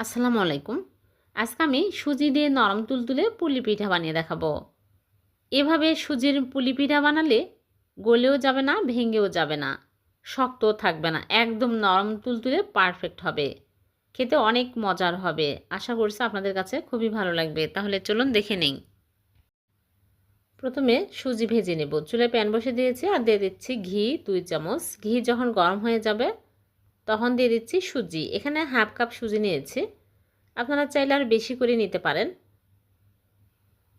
আসসালামু আলাইকুম। আজকে আমি সুজি দিয়ে নরম তুলতুলে পুলি পিঠা বানিয়ে দেখাবো। এভাবে সুজির পুলি পিঠা বানালে গলেও যাবে না, ভেঙেও যাবে না। শক্তও থাকবে না, একদম নরম তুলতুলে পারফেক্ট হবে। খেতে অনেক মজার হবে। আশা করছি আপনাদের কাছে খুবই ভালো লাগবে। তাহলে চলুন দেখে নিই। প্রথমে সুজি ভেজে নেব। চুলে প্যান বসে দিয়েছি আর দিয়ে দিচ্ছি ঘি, দুই চামচ। ঘি যখন গরম হয়ে যাবে তখন দিয়ে দিচ্ছি সুজি। এখানে হাফ কাপ সুজি নিয়েছি। আপনারা চাইলে আর বেশি করে নিতে পারেন।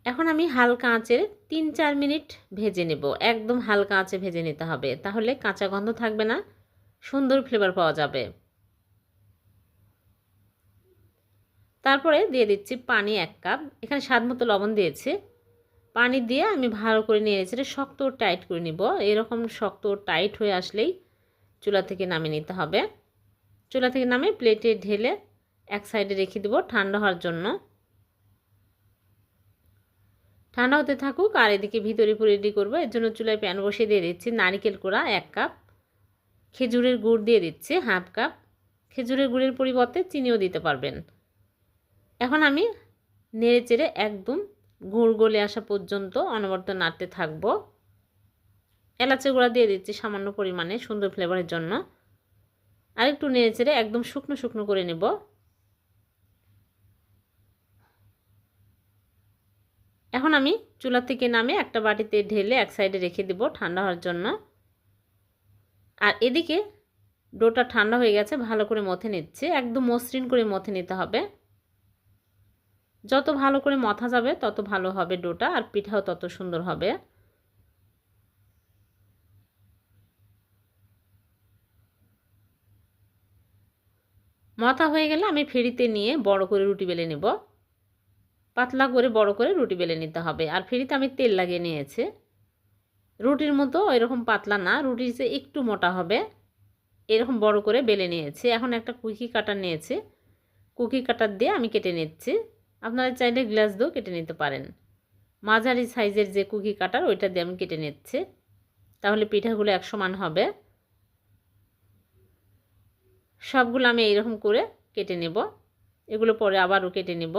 এখন আমি হালকা আঁচে তিন চার মিনিট ভেজে নেব। একদম হালকা আঁচে ভেজে নিতে হবে। তাহলে কাঁচা গন্ধ থাকবে না, সুন্দর ফ্লেভার পাওয়া যাবে। তারপরে দিয়ে দিচ্ছি পানি এক কাপ। এখানে স্বাদ মতো লবণ দিয়েছি। পানি দিয়ে আমি ভালো করে নিয়ে নিয়েছি শক্ত টাইট করে নিব। এরকম শক্ত টাইট হয়ে আসলেই চুলা থেকে নামিয়ে নিতে হবে। চুলা থেকে নামে প্লেটে ঢেলে এক সাইডে রেখে দেবো ঠান্ডা হওয়ার জন্য। ঠান্ডা হতে থাকুক আর এদিকে ভিতরে পুরো রেডি করব। এর জন্য চুলায় প্যান বসিয়ে দিয়ে দিচ্ছি নারিকেল কোড়া এক কাপ খেজুরের গুড় দিয়ে দিচ্ছি হাফ কাপ খেজুরের গুড়ের পরিবর্তে চিনিও দিতে পারবেন। এখন আমি নেড়ে চেড়ে একদম গুড় গলে আসা পর্যন্ত অনবরত নাড়তে থাকব। এলাচের গুঁড়া দিয়ে দিচ্ছি সামান্য পরিমাণে সুন্দর ফ্লেভারের জন্য। আরেকটু নেড়ে চেড়ে একদম শুকনো শুকনো করে নেব। এখন আমি চুলা থেকে নামে একটা বাটিতে ঢেলে এক সাইডে রেখে দেব ঠান্ডা হওয়ার জন্য। আর এদিকে ডোটা ঠান্ডা হয়ে গেছে, ভালো করে মথে নিচ্ছে। একদম মসৃণ করে মথে নিতে হবে। যত ভালো করে মথা যাবে, তত ভালো হবে ডোটা, আর পিঠাও তত সুন্দর হবে। মথা হয়ে গেলে আমি ফেরিতে নিয়ে বড় করে রুটি বেলে নেব। পাতলা করে বড় করে রুটি বেলে নিতে হবে। আর ফেরিতে আমি তেল লাগিয়ে নিয়েছি। রুটির মতো এরকম পাতলা না রুটির যে একটু মোটা হবে, এরকম বড় করে বেলে নিয়েছি। এখন একটা কুকি কাটার নিয়েছি। কুকি কাটার দিয়ে আমি কেটে নিচ্ছি। আপনারা চাইলে গ্লাস দিয়েও কেটে নিতে পারেন। মাঝারি সাইজের যে কুকি কাটার, ওইটা দিয়ে আমি কেটে নিচ্ছি। তাহলে পিঠাগুলো এক সমান হবে। সবগুলো আমি এইরকম করে কেটে নেব। এগুলো পরে আবারও কেটে নেব।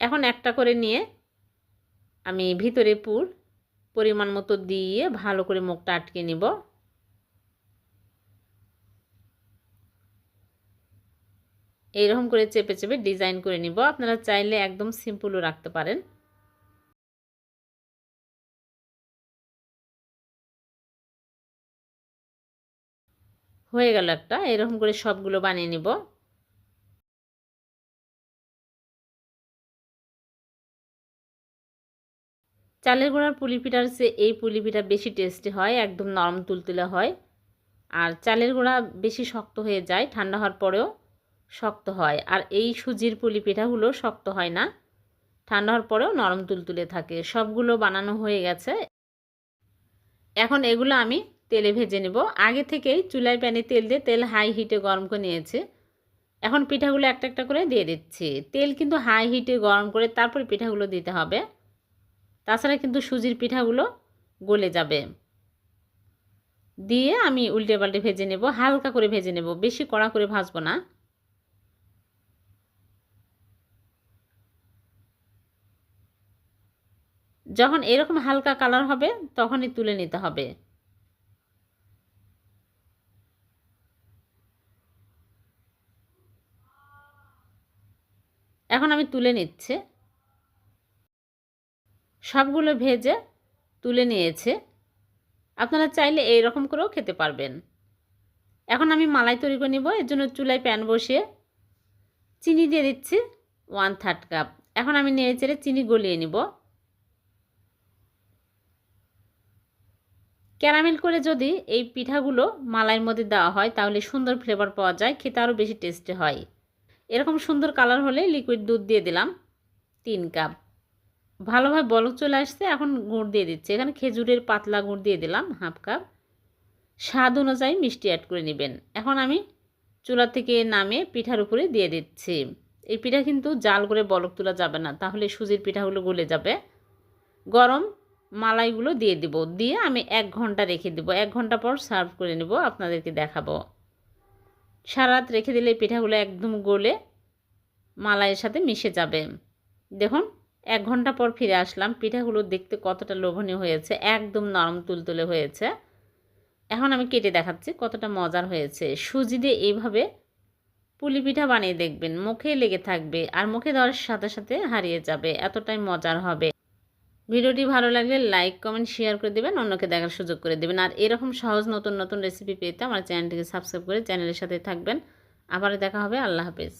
এখন একটা করে নিয়ে আমি ভিতরে পুর পরিমাণ মতো দিয়ে ভালো করে মুখটা আটকে নিব। এইরকম করে চেপে চেপে ডিজাইন করে নিব। আপনারা চাইলে একদম সিম্পলও রাখতে পারেন। হয়ে গেল একটা, এরকম করে সবগুলো বানিয়ে নিব। চালের গুঁড়ার পুলি পিঠার চেয়ে এই পুলি পিঠা বেশি টেস্টি হয়, একদম নরম তুলতুলে হয়। আর চালের গুঁড়া বেশি শক্ত হয়ে যায়, ঠান্ডা হওয়ার পরেও শক্ত হয়। আর এই সুজির পুলি পিঠাগুলো শক্ত হয় না, ঠান্ডা হওয়ার পরেও নরম তুলতুলে থাকে। সবগুলো বানানো হয়ে গেছে। এখন এগুলো আমি তেলে ভেজে নেব। আগে থেকেই চুলায় প্যানে তেল দিয়ে তেল হাই হিটে গরম করে নিয়েছে। এখন পিঠাগুলো একটা একটা করে দিয়ে দিচ্ছি। তেল কিন্তু হাই হিটে গরম করে তারপরে পিঠাগুলো দিতে হবে। তাছাড়া কিন্তু সুজির পিঠাগুলো গলে যাবে। দিয়ে আমি উল্টে পাল্টে ভেজে নেব। হালকা করে ভেজে নেব। বেশি কড়া করে ভাজবো না। যখন এরকম হালকা কালার হবে, তখনই তুলে নিতে হবে। এখন আমি তুলে নিচ্ছে। সবগুলো ভেজে তুলে নিয়েছে। আপনারা চাইলে এই রকম করেও খেতে পারবেন। এখন আমি মালাই তৈরি করে নিব। এর জন্য চুলায় প্যান বসিয়ে চিনি দিয়ে দিচ্ছি ওয়ান থার্ড কাপ এখন আমি নেড়ে চেড়ে চিনি গলিয়ে নিব। ক্যারামেল করে যদি এই পিঠাগুলো মালাইয়ের মধ্যে দেওয়া হয়, তাহলে সুন্দর ফ্লেভার পাওয়া যায়, খেতে আরও বেশি টেস্টি হয়। এরকম সুন্দর কালার হলে লিকুইড দুধ দিয়ে দিলাম তিন কাপ ভালোভাবে বলক চলে আসছে, এখন গুড় দিয়ে দিচ্ছে। এখানে খেজুরের পাতলা গুড় দিয়ে দিলাম হাফ কাপ স্বাদ অনুযায়ী মিষ্টি অ্যাড করে নেবেন। এখন আমি চুলা থেকে নামে পিঠার উপরে দিয়ে দিচ্ছি। এই পিঠা কিন্তু জাল করে বলক তোলা যাবে না, তাহলে সুজির পিঠাগুলো গলে যাবে। গরম মালাইগুলো দিয়ে দিব। দিয়ে আমি এক ঘণ্টা রেখে দেবো। এক ঘণ্টা পর সার্ভ করে নেব, আপনাদেরকে দেখাবো। সারা রাত রেখে দিলে পিঠাগুলো একদম গলে মালাইয়ের সাথে মিশে যাবে। দেখুন, এক ঘণ্টা পর ফিরে আসলাম। পিঠাগুলো দেখতে কতটা লোভনীয় হয়েছে, একদম নরম তুলতুলে হয়েছে। এখন আমি কেটে দেখাচ্ছি কতটা মজার হয়েছে। সুজি দিয়ে এইভাবে পুলি পিঠা বানিয়ে দেখবেন, মুখে লেগে থাকবে আর মুখে দেওয়ার সাথে সাথে হারিয়ে যাবে, এতটাই মজার হবে। ভিডিওটি ভালো লাগলে লাইক, কমেন্ট, শেয়ার করে দেবেন, অন্যকে দেখার সুযোগ করে দেবেন। আর এরকম সহজ নতুন নতুন রেসিপি পেতে আমার চ্যানেলটিকে সাবস্ক্রাইব করে চ্যানেলের সাথে থাকবেন। আবার দেখা হবে, আল্লাহ হাফেজ।